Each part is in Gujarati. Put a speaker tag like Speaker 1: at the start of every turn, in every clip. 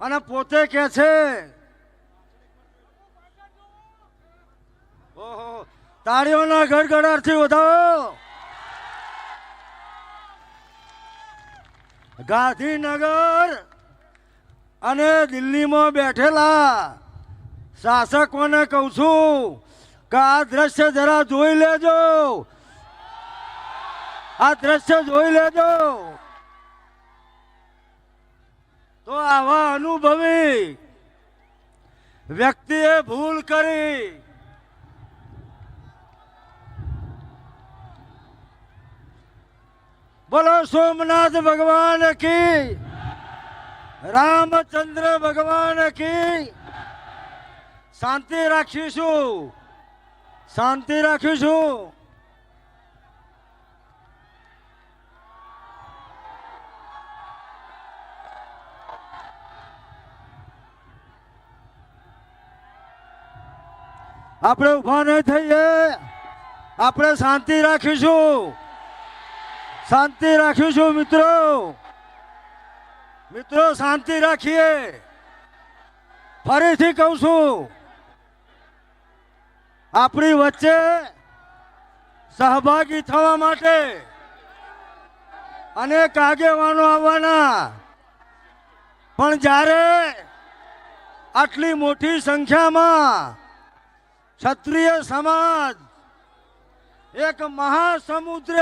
Speaker 1: અને પોતે કે છે તાળીઓના ગડગડાટથી વધાવો. ગાંધીનગર અને દિલ્હીમાં બેઠેલા શાસકોને કહું છું, કે આ દ્રશ્ય જરા જોઈ લેજો. આ દ્રશ્ય જોઈ લેજો. તો આવા અનુભવી વ્યક્તિએ ભૂલ કરી. બોલો, સોમનાથ ભગવાન કી? રામચંદ્ર ભગવાન કી? શાંતિ રાખીશું. શાંતિ રાખીશું. આપણે ઊભા નહીં થઈએ. આપણે શાંતિ રાખીશું. શાંતિ રાખીશું મિત્રો. મિત્રો, શાંતિ રાખીએ. ફરીથી કહું છું, આપણી વચ્ચે સહભાગી થવા માટે અનેક આગેવાનો આવવાના. પણ જ્યારે આટલી મોટી સંખ્યામાં ક્ષત્રિય સમાજ, એક મહાસમુદ્ર.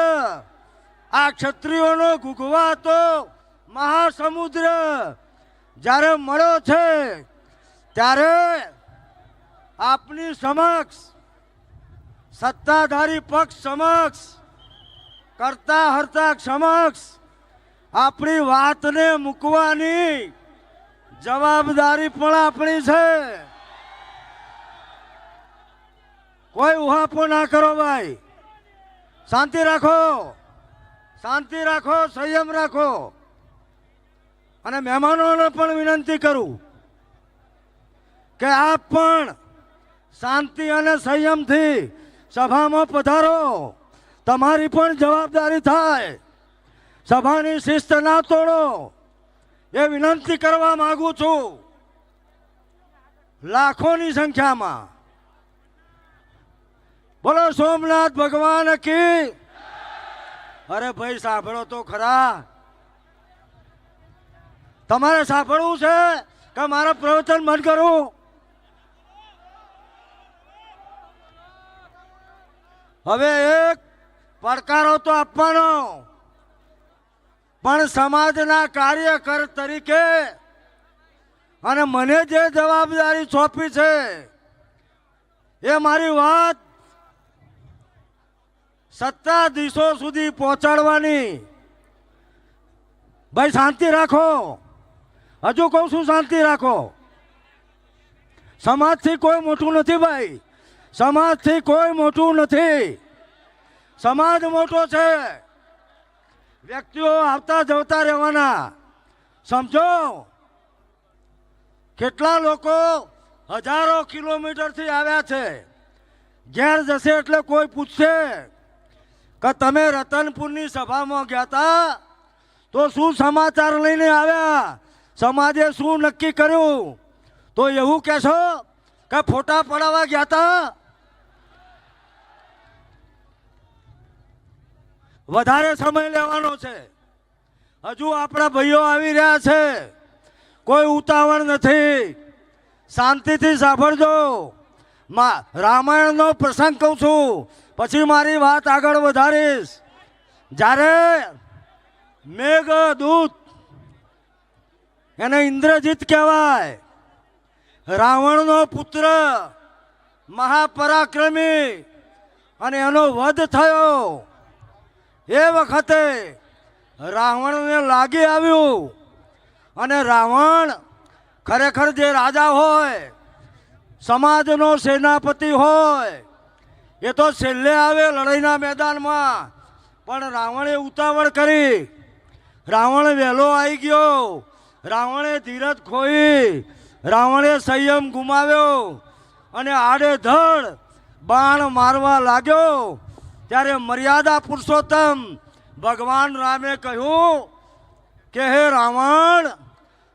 Speaker 1: આ ક્ષત્રિયોનો ગુગવાતો મહાસમુદ્ર. જ્યારે મળ્યો છે, ત્યારે આપની સમક્ષ, સત્તાધારી પક્ષ સમક્ષ, કરતા હરતા સમક્ષ, આપણી વાતને મૂકવાની જવાબદારી પણ આપણી છે. કોઈ ઉહાપો ના કરો ભાઈ. શાંતિ રાખો. શાંતિ રાખો, સંયમ રાખો. અને મહેમાનોને પણ વિનંતી કરું કે આપ પણ શાંતિ અને સંયમથી સભામાં પધારો. તમારી પણ જવાબદારી થાય. સભાની શિસ્ત ના તોડો. એ વિનંતી કરવા માગું છું. લાખોની સંખ્યામાં. બોલો, સોમનાથ ભગવાન કી? અરે ભાઈ, સાંભળો તો ખરા. તમારે સાંભળવું છે કે મારે પ્રવચન મન કરું? હવે એક પડકારો તો આપવાનો. પણ સમાજના કાર્યકર તરીકે અને મને જે જવાબદારી સોંપી છે, એ મારી વાત સત્તાધીશો સુધી પહોંચાડવાની. ભાઈ, શાંતિ રાખો. હજુ કહું છું, શાંતિ રાખો. સમાજથી કોઈ મોટું નથી ભાઈ. સમાજથી કોઈ મોટું નથી. સમાજ મોટો છે. વ્યક્તિઓ આવતા જવતા રહેવાના. સમજો. કેટલા લોકો હજારો કિલોમીટરથી આવ્યા છે. ઘેર જશે એટલે કોઈ પૂછશે. કે તમે રતનપુરની સભામાં ગયા હતા તો શું સમાચાર લઈને આવ્યા? સમાજે શું નક્કી કર્યું? તો એવું કહેશો કે ફોટા પડાવવા ગયા હતા વધારે સમય લેવાનો છે. હજુ આપણા ભાઈઓ આવી રહ્યા છે. કોઈ ઉતાવળ નથી. શાંતિથી સાંભળજો. રામાયણનો પ્રસંગ કહું છું. પછી મારી વાત આગળ વધારીશ. જ્યારે મેઘદૂત, એને ઇન્દ્રજીત કહેવાય, રાવણનો પુત્ર, મહાપરાક્રમી અને એનો વધ થયો, એ વખતે રાવણને લાગી આવ્યું. અને રાવણ ખરેખર જે રાજા હોય સમાજનો સેનાપતિ હોય. એ તો છેલ્લે આવે લડાઈના મેદાનમાં. પણ રાવણે ઉતાવળ કરી. રાવણ વહેલો આવી ગયો. રાવણે ધીરજ ખોઈ. રાવણે સંયમ ગુમાવ્યો. અને આડેધડ બાણ મારવા લાગ્યો. ત્યારે મર્યાદા પુરુષોત્તમ ભગવાન રામે કહ્યું કે, હે રાવણ,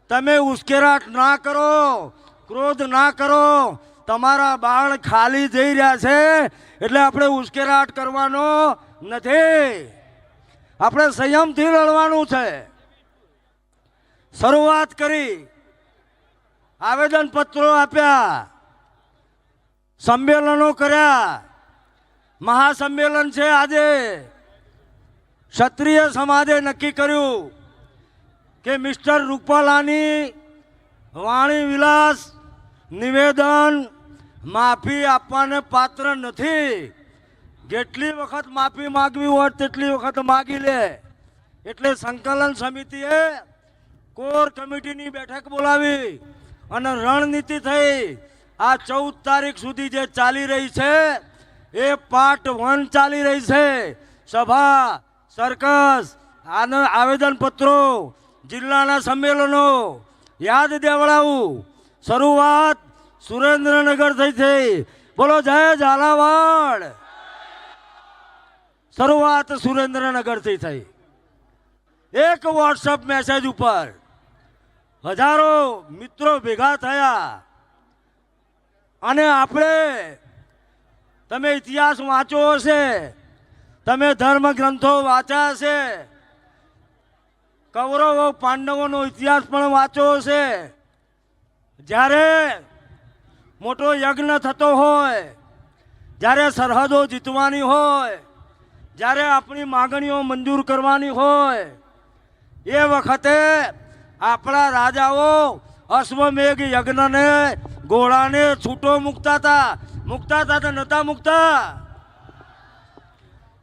Speaker 1: તમે ઉશ્કેરાટ ના કરો. ક્રોધ ના કરો. તમારા બાળ ખાલી જઈ રહ્યા છે, એટલે આપણે ઉશ્કેરાટ કરવાનો નથી. આપણે સંયમથી લડવાનું છે. શરૂઆત કરી. આવેદન પત્રો આપ્યા. સંમેલનો કર્યા. મહાસંમેલન છે આજે. ક્ષત્રિય સમાજે નક્કી કર્યું કે મિસ્ટર રૂપાલાની વાણી વિલાસ નિવેદન માફી આપવાને પાત્ર નથી. જેટલી વખત માફી માગવી હોય તેટલી વખત માગી લે. એટલે સંકલન સમિતિએ કોર કમિટીની બેઠક બોલાવી અને રણનીતિ થઈ આ ચૌદ તારીખ સુધી જે ચાલી રહી છે, એ પાર્ટ વન ચાલી રહી છે. સભા, સરકસ આવેદનપત્રો, જિલ્લાના સંમેલનો, યાદ દેવડાવું. શરૂઆત સુરેન્દ્રનગર થઈ થઈ. બોલો જય ઝાલાવાડ. શરૂઆત સુરેન્દ્રનગરથી થઈ એક વોટ્સઅપ મેસેજ ઉપર હજારો મિત્રો ભેગા થયા. અને આપણે, તમે ઇતિહાસ વાંચો હશે, તમે ધર્મ ગ્રંથો વાંચ્યા હશે, કૌરવો પાંડવોનો ઇતિહાસ પણ વાંચો હશે જ્યારે મોટો યજ્ઞ થતો હોય, જ્યારે સરહદો જીતવાની હોય, જ્યારે આપણી માગણીઓ મંજૂર કરવાની હોય, એ વખતે આપણા રાજાઓ અશ્વમેઘ યજ્ઞને ઘોડાને છૂટો મૂકતા હતા. મૂકતા હતા તો નતા મૂકતા?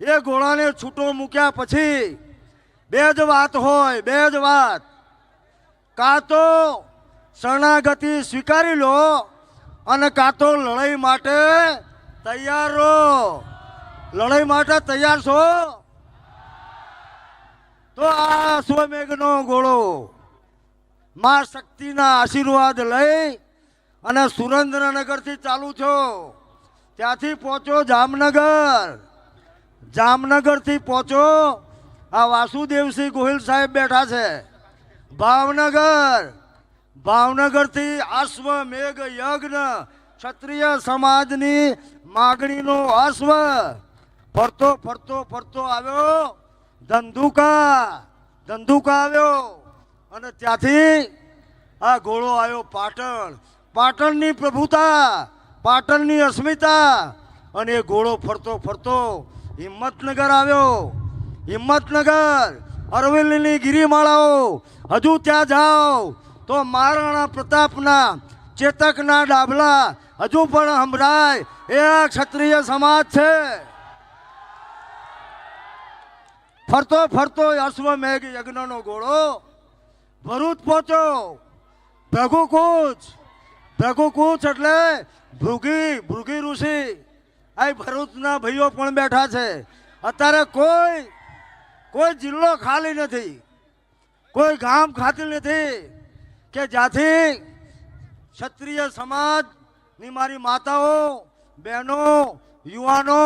Speaker 1: એ ઘોડાને છૂટો મૂક્યા પછી બે જ વાત હોય, બે જ વાત. કાં તો શરણાગતિ સ્વીકારી લો અને કાં તો લડાઈ માટે તૈયાર રહો. લડાઈ માટે તૈયાર છો? તો આ સ્વમેઘનો ઘોડો મા શક્તિના આશીર્વાદ લઈ અને સુરેન્દ્રનગરથી ચાલુ છો ત્યાંથી પહોંચો જામનગર. જામનગરથી પહોંચો આ વાસુદેવસિંહ ગોહિલ સાહેબ બેઠા છે. ભાવનગર. ભાવનગરથી અશ્વમેઘ યજ્ઞ ક્ષત્રિય સમાજની માગણીનો અશ્વ ફરતો ફરતો ફરતો આવ્યો. ધંધુકા ધંધુકા આવ્યો. અને ત્યાંથી આ ઘોડો આવ્યો પાટણ. પાટણની પ્રભુતા, પાટણની અસ્મિતા. અને એ ઘોડો ફરતો ફરતો હિંમતનગર આવ્યો. હિંમતનગર, અરવિંદની ગિરિમાળાઓ. હજુ ત્યાં જાઓ. તો મહારાણા પ્રતાપના ચેતકના ડાભલા, હજુ પણ સંભળાય, એ આ ક્ષત્રિય સમાજ છે. ફરતો ફરતો અશ્વમેઘ યજ્ઞનો ઘોડો, ભરૂચ પહોંચો ભૃગુકૂચ ભૃગુકૂચ એટલે ભૃગી ભૃગી ઋષિ. આ ભરૂચના ભાઈઓ પણ બેઠા છે. અત્યારે કોઈ કોઈ જિલ્લો ખાલી નથી. કોઈ ગામ ખાતી નથી. કે જ્યાંથી ક્ષત્રિય સમાજની મારી માતાઓ, બહેનો, યુવાનો,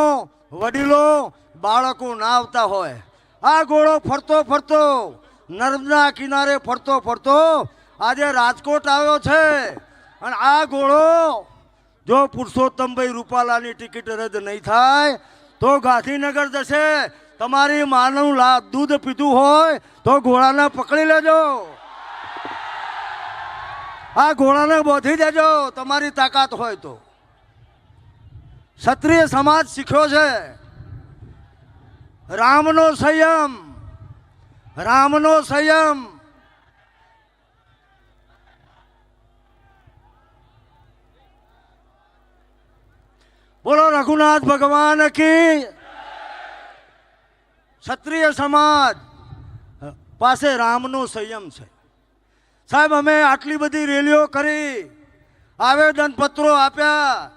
Speaker 1: વડીલો, બાળકો ના આવતા હોય. આ ઘોડો ફરતો ફરતો, નર્મદા કિનારે ફરતો ફરતો આજે રાજકોટ આવ્યો છે. અને આ ઘોડો જો પુરુષોત્તમભાઈ રૂપાલાની ટિકિટ રદ નહીં થાય, તો ગાંધીનગર જશે. તમારી માનું દૂધ પીધું હોય, તો ઘોડાને પકડી લેજો. આ ઘોડાને બોધી દેજો, તમારી તાકાત હોય તો. ક્ષત્રિય સમાજ શીખ્યો છે. રામનો સંયમ રામનો સંયમ. બોલો રઘુનાથ ભગવાન કી ક્ષત્રિય સમાજ પાસે રામનો સંયમ છે. સાહેબ, અમે આટલી બધી રેલીઓ કરી, આવેદનપત્રો આપ્યા,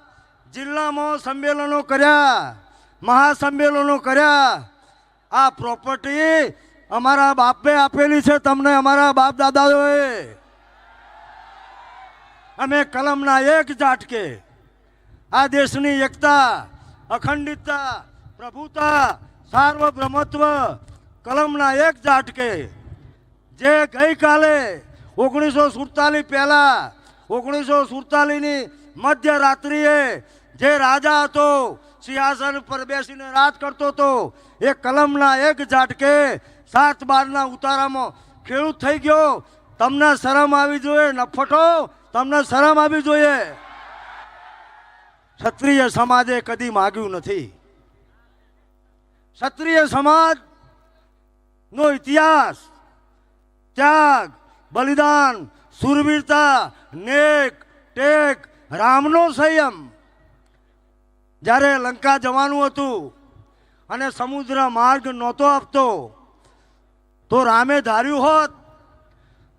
Speaker 1: જિલ્લામાં સંમેલનો કર્યા, મહાસંમેલનો કર્યા. આ પ્રોપર્ટી અમારા બાપે આપેલી છે, તમને અમારા બાપ દાદાઓએ. અમે કલમના એક ઝાટકે, આ દેશની એકતા, અખંડિતતા, પ્રભુતા સાર્વભૌમત્વ કલમના એક ઝાટકે, જે ગઈકાલે ઓગણીસો સુડતાલીસ પહેલા ઓગણીસો સુડતાલીસની મધ્યરાત્રિએ જે રાજા હતો, સિંહાસન પર બેસીને રાજ કરતો હતો, એ કલમના એક ઝાટકે સાત બારના ઉતારામાં ખેડૂત થઈ ગયો. તમને શરમ આવી જોઈએ, નફટો, તમને શરમ આવી જોઈએ. ક્ષત્રિય સમાજે કદી માગ્યું નથી. ક્ષત્રિય સમાજ નો ઇતિહાસ, ત્યાગ બલિદાન, સુરવીરતા, નેક, ટેક, રામનો સંયમ. જ્યારે લંકા જવાનું હતું અને સમુદ્ર માર્ગ નહોતો આપતો, તો રામે ધાર્યું હોત,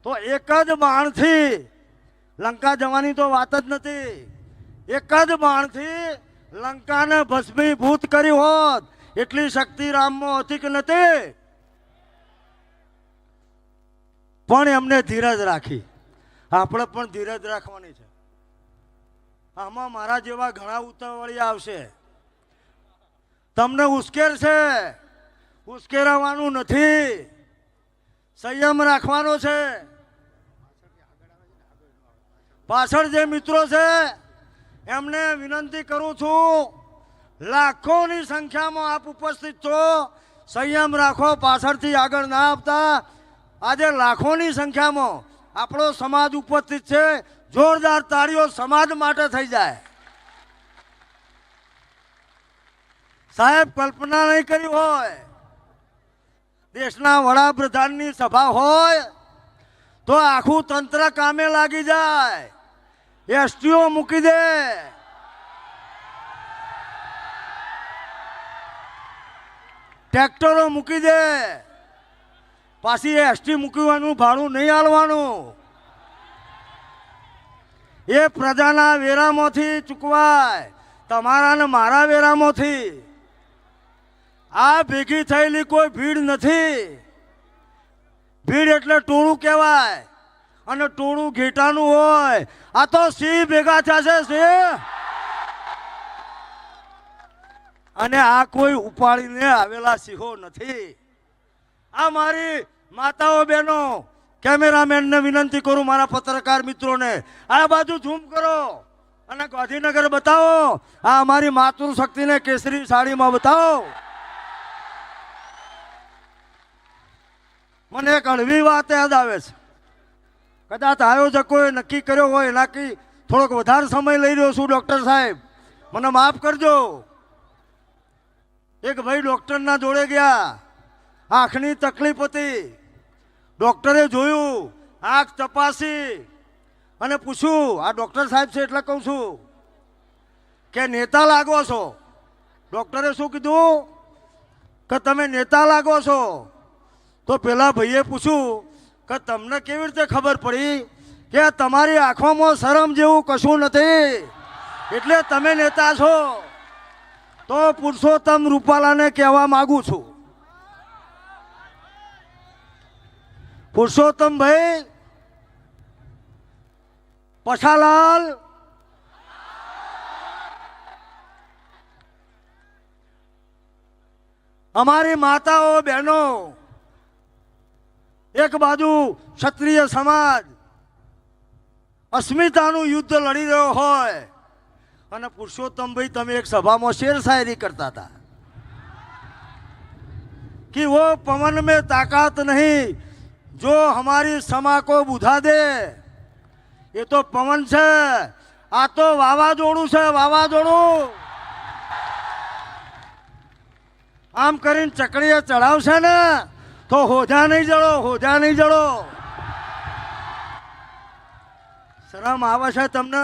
Speaker 1: તો એક જ બાણથી, લંકા જવાની તો વાત જ નથી, એક જ બાણથી લંકાને ભસ્મીભૂત કરી હોત, એટલી શક્તિ રામમાં હતી કે નથી? પણ એમને ધીરજ રાખી. આપણે પણ ધીરજ રાખવાની છે. આમાં મારા જેવા ઘણા ઉતાવળી આવશે. તમને ઉશ્કેર છે? ઉશ્કેરવાનું નથી. સંયમ રાખવાનો છે. પાછળ જે મિત્રો છે, એમને વિનંતી કરું છું, લાખોની સંખ્યામાં આપ ઉપસ્થિત છો. સંયમ રાખો, પાછળથી આગળ ના આપતા આજે લાખોની સંખ્યામાં આપણો સમાજ ઉપસ્થિત છે. જોરદાર તાળીઓ સમાજ માટે થઈ જાય. સાહેબ, કલ્પના નહીં કરી હોય. દેશના વડાપ્રધાનની સભા હોય તો આખું તંત્ર કામે લાગી જાય. એસટીઓ મૂકી દે. ટ્રેક્ટરો મૂકી દે. પાછી એસટી મૂકવાનું, ભાડું નહીં હાલવાનું એ પ્રજાના વેરામાંથી ચૂકવાય, તમારા ને મારા વેરામાંથી. આ ભેગી થયેલી કોઈ ભીડ નથી. ભીડ એટલે ટોળું કહેવાય. અને ટોળું ઘેટાનું હોય. આ તો સિંહ ભેગા થશે સિંહ. અને આ કોઈ ઉપાડીને આવેલા સિંહો નથી. આ મારી માતાઓ બહેનો, કેમેરામેનને વિનંતી કરું મારા પત્રકાર મિત્રોને, આ બાજુ ઝૂમ કરો અને ગાંધીનગર બતાવો, આ અમારી માતૃશક્તિને કેસરી સાડીમાં બતાવો. મને એક હળવી વાત યાદ આવે છે. કદાચ આયોજકોએ નક્કી કર્યો હોય, એનાથી થોડોક વધારે સમય લઈ રહ્યો છું, ડૉક્ટર સાહેબ. મને માફ કરજો. એક ભાઈ ડૉક્ટરના જોડે ગયા. આંખની તકલીફ હતી. ડૉક્ટરે જોયું, આંખ તપાસી અને પૂછ્યું, આ ડૉક્ટર સાહેબ છે એટલે કહું છું કે નેતા લાગો છો. ડૉક્ટરે શું કીધું? કે તમે નેતા લાગો છો. તો પેલા ભાઈએ પૂછ્યું કે, તમને કેવી રીતે ખબર પડી કે તમારી આંખોમાં શરમ જેવું કશું નથી? એટલે તમે નેતા છો. તો પુરુષોત્તમ રૂપાલાને કહેવા માગું છું. પુરુષોત્તમભાઈ પછાલાલ. અમારી માતાઓ, બહેનો, એક બાજુ ક્ષત્રિય સમાજ, અસ્મિતાનું યુદ્ધ લડી રહ્યો હોય, અને પુરુષોત્તમભાઈ તમે એક સભામાં શેર શાયરી કરતા હતા. કે વો પવન મેં તાકાત નહીં जो हमारी समा को बुझा दे ये तो पवन છે આ તો વાવાઝોડું છે વાવાઝોડું આમ કરીને ચકડીએ ચડાવશે ને તો હોજા નહીં જડો હોજા નહીં જડો શરમ આવે છે તમને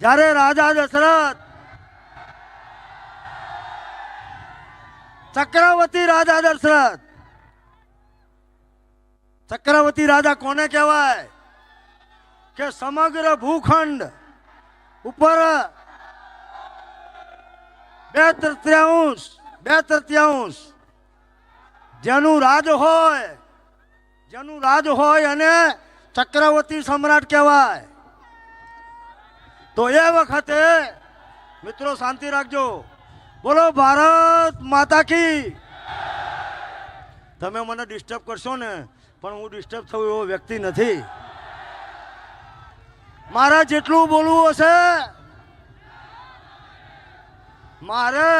Speaker 1: જ્યારે રાજા દશરથ ચક્રવર્તી રાજા દશરથ ચક્રવર્તી રાજા કોને કહેવાય? કે સમગ્ર ભૂખંડ ઉપર બે તૃતીયાંશ બે તૃતીયાંશ જેનું રાજ હોય, જેનું રાજ હોય અને ચક્રવર્તી સમ્રાટ કહેવાય. તો એ વખતે, મિત્રો શાંતિ રાખજો. બોલો, ભારત માતા કી. તમે મને ડિસ્ટર્બ કરશો ને પણ હું ડિસ્ટર્બ થયું એવો વ્યક્તિ નથી. મારે જેટલું બોલવું હશે, મારે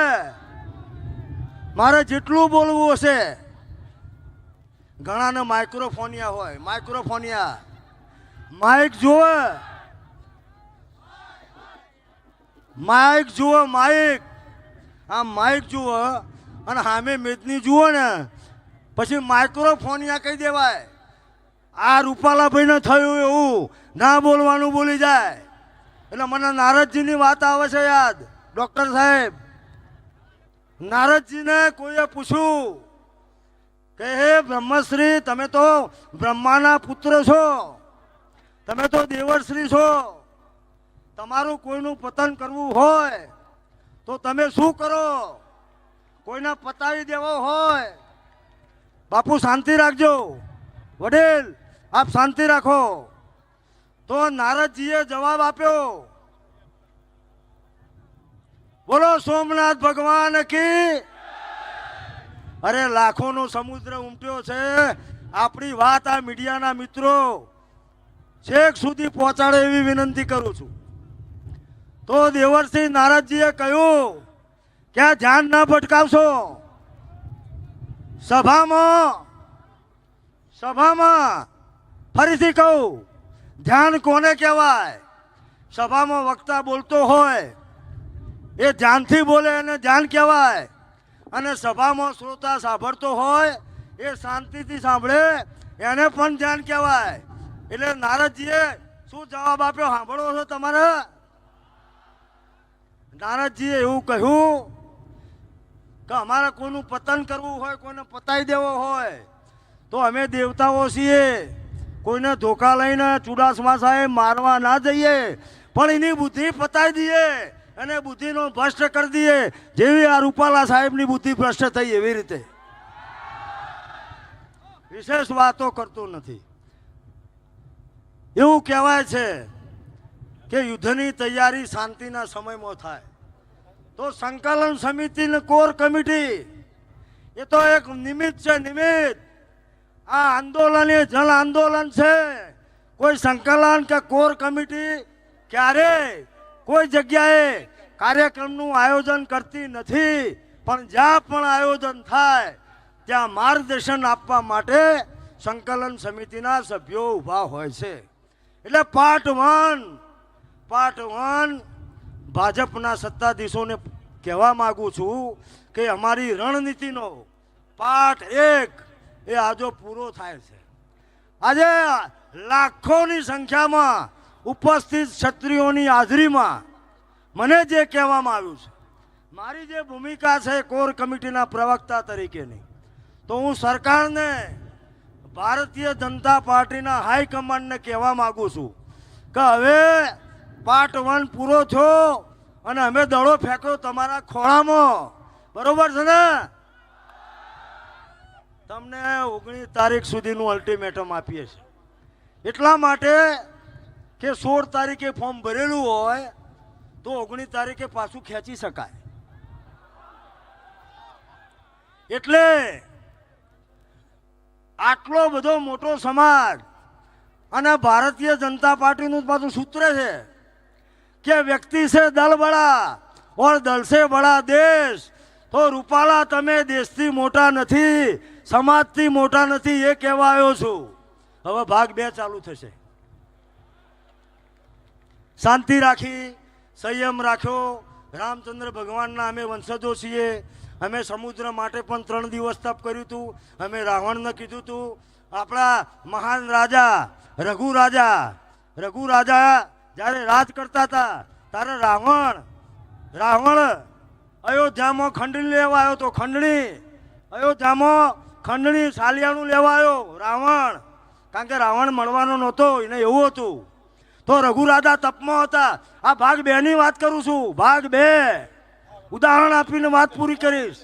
Speaker 1: મારે જેટલું બોલવું હશે, ઘણાને માઇક્રોફોનિયા હોય માઇક્રોફોનિયા માઇક જુએ માઇક જુઓ માઇક આ માઇક જુઓ, અને સામે મેદની જુઓ ને. પછી માઇક્રોફોનિયા કહી દેવાય. આ રૂપાલાભાઈને થયું એવું. ના બોલવાનું બોલી જાય. એટલે મને નારદજીની વાત આવે છે યાદ. ડૉક્ટર સાહેબ, નારદજીને કોઈએ પૂછ્યું કે, હે બ્રહ્મશ્રી, તમે તો બ્રહ્માના પુત્ર છો. તમે તો દેવશ્રી છો. તમારું કોઈનું પતન કરવું હોય તો તમે શું કરો? કોઈને પતાવી દેવો હોય બાપુ શાંતિ રાખજો. વડીલ, આપ શાંતિ રાખો. તો નારદજીએ જવાબ આપ્યો. બોલો, સોમનાથ ભગવાન કી અરે, લાખોનો સમુદ્ર ઉમટ્યો છે. આપણી વાત આ મીડિયાના મિત્રો છેક સુધી પહોંચાડે એવી વિનંતી કરું છું. તો દેવરસિંહ નારદજીએ કહ્યું કે ધ્યાન ના ભટકાવશો. સભામાં સભામાં ફરીથી કહું, ધ્યાન કોને કહેવાય? સભામાં વક્તા બોલતો હોય, એ ધ્યાનથી બોલે એને ધ્યાન કહેવાય. અને સભામાં શ્રોતા સાંભળતો હોય, એ શાંતિથી સાંભળે, એને પણ ધ્યાન કહેવાય. એટલે નારદજીએ શું જવાબ આપ્યો? સાંભળવો છો તમારે? નારદજીએ એવું કહ્યું કે અમારે કોઈનું પતન કરવું હોય કોઈને પતાઈ દેવો હોય, તો અમે દેવતાઓ છીએ. કોઈને ધોકા લઈને ચુડાસમા સાહેબ મારવા ના જઈએ, પણ એની બુદ્ધિ પતાઈ દઈએ અને બુદ્ધિનો ભ્રષ્ટ કરી દઈએ. જેવી આ રૂપાલા સાહેબની બુદ્ધિ ભ્રષ્ટ થઈ એવી રીતે. વિશેષ વાતો કરતો નથી. એવું કહેવાય છે કે યુદ્ધની તૈયારી શાંતિના સમયમાં થાય. તો સંકલન સમિતિની કોર કમિટી, એ તો એક નિમિત્ત છે, નિમિત્ત. આ આંદોલન એ જન આંદોલન છે. કોઈ સંકલન કે કોર કમિટી ક્યારે, કોઈ જગ્યાએ કાર્યક્રમનું આયોજન કરતી નથી. પણ જ્યાં પણ આયોજન થાય, ત્યાં માર્ગદર્શન આપવા માટે સંકલન સમિતિના સભ્યો ઊભા હોય છે. એટલે પાર્ટ વન પાર્ટ વન ભાજપના સત્તાધીશોને કહેવા માગું છું કે અમારી રણનીતિનો પાઠ એક એ આજો પૂરો થાય છે. આજે લાખોની સંખ્યામાં ઉપસ્થિત ક્ષત્રિયોની હાજરીમાં મને જે કહેવામાં આવ્યું છે, મારી જે ભૂમિકા છે કોર કમિટીના પ્રવક્તા તરીકેની, તો હું સરકારને ભારતીય જનતા પાર્ટીના હાઈકમાન્ડને કહેવા માગું છું કે હવે પાર્ટ વન પૂરો થયો અને અમે દડો ફેંક્યો તમારા ખોળામાં. બરોબર છે ને? તમને ઓગણીસ તારીખ સુધીનું અલ્ટિમેટમ આપીએ છીએ. એટલા માટે કે સોળ તારીખે ફોર્મ ભરેલું હોય તો ઓગણીસ તારીખે પાછું ખેંચી શકાય. એટલે આટલો બધો મોટો સમાજ અને ભારતીય જનતા પાર્ટીનું પાછું સૂત્ર છે. કે વ્યક્તિ છે દલ બડા ઓર દલ સે બડા દેશ. તો રૂપાલા, તમે દેશથી મોટા નથી, સમાજથી મોટા નથી, એ કહેવા આવ્યો છું. હવે ભાગ બે ચાલુ થશે. શાંતિ રાખી, સંયમ રાખ્યો. રામચંદ્ર ભગવાનના અમે વંશજો છીએ. અમે સમુદ્ર માટે પણ ત્રણ દિવસ તપ કર્યું હતું. અમે રાવણને કીધું હતું. આપણા મહાન રાજા, રઘુ રાજા રઘુ રાજા જ્યારે રાજ કરતા હતા, ત્યારે રાવણ રાવણ અયોધ્યામાં ખંડણી લેવા આવ્યો તો ખંડણી, અયોધ્યામાં ખંડણી સાલિયાનું લેવા આવ્યો રાવણ. કારણ કે રાવણ મળવાનો નહોતો, એને એવું હતું. તો રઘુરાજા તપમાં હતા. આ ભાગ બે ની વાત કરું છું. ભાગ બે. ઉદાહરણ આપીને વાત પૂરી કરીશ.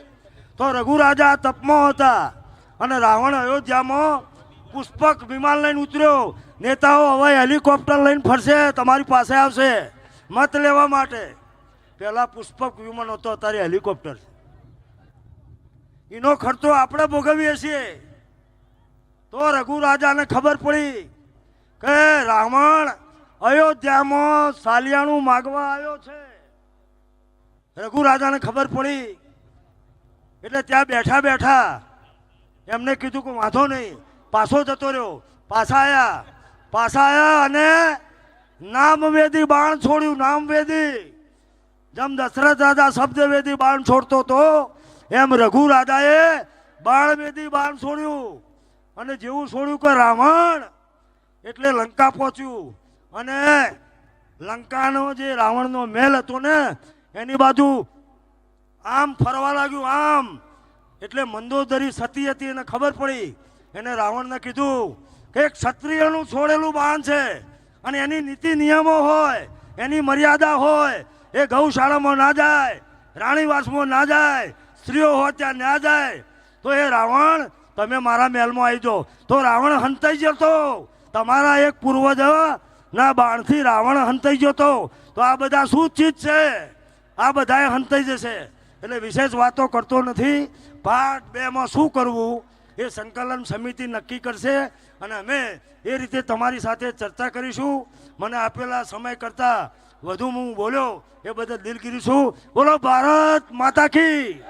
Speaker 1: તો રઘુરાજા તપમાં હતા અને રાવણ અયોધ્યામાં પુષ્પક વિમાન લઈને ઉતર્યો. નેતાઓ, હવે હેલિકોપ્ટર લઈને ફરશે, તમારી પાસે આવશે. મત લેવા માટે. પહેલા પુષ્પક વિમાન હતો, અત્યારે હેલિકોપ્ટર છે. એનો ખર્ચો આપણે ભોગવીએ છીએ. તો રઘુરાજાને ખબર પડી કે રાવણ અયોધ્યામાં સાલિયાણું માગવા આવ્યો છે. રઘુરાજાને ખબર પડી. એટલે ત્યાં બેઠા બેઠા એમને કીધું કે વાંધો નહીં, પાછો જતો રહ્યો. પાછા આયા. પાછા આયા અને નામવેદી બાણ છોડ્યું, નામવેદી. જેમ દશરથ રાજા શબ્દવેદી બાણ છોડતો તો એમ રઘુ રાજાએ બાણવેદી બાણ છોડ્યું. અને જેવું છોડ્યું કે રાવણ, એટલે લંકા પહોંચ્યું. અને લંકાનો જે રાવણનો મહેલ હતો ને, એની બાજુ આમ ફરવા લાગ્યું, આમ. એટલે મંદોદરી સતી હતી એને ખબર પડી. એને રાવણને કીધું એક ક્ષત્રિયનું છોડેલું બાણ છે અને એની નીતિ નિયમો હોય, એની મર્યાદા હોય, એ ગૌશાળામાં ના જાય, રાણીવાસમાં ના જાય, સ્ત્રીઓ હોય ત્યાં ના જાય, તો એ રાવણ, તમે મારા મહેલમાં આવી જાઓ. તો રાવણ હંતાઈ જતો. તમારા એક પૂર્વજ ના બાણથી રાવણ હંતાઈ જતો. તો આ બધા શું ચીજ છે? આ બધાએ હંતાઈ જશે. એટલે વિશેષ વાતો કરતો નથી. પાર્ટ બેમાં શું કરવું? એ સંકલન સમિતિ નક્કી કરશે. અને અમે એ રીતે તમારી સાથે ચર્ચા કરીશું. મને આપેલા સમય કરતાં વધુ હું બોલ્યો એ બદલ દિલગીરી છું. બોલો, ભારત માતા કી!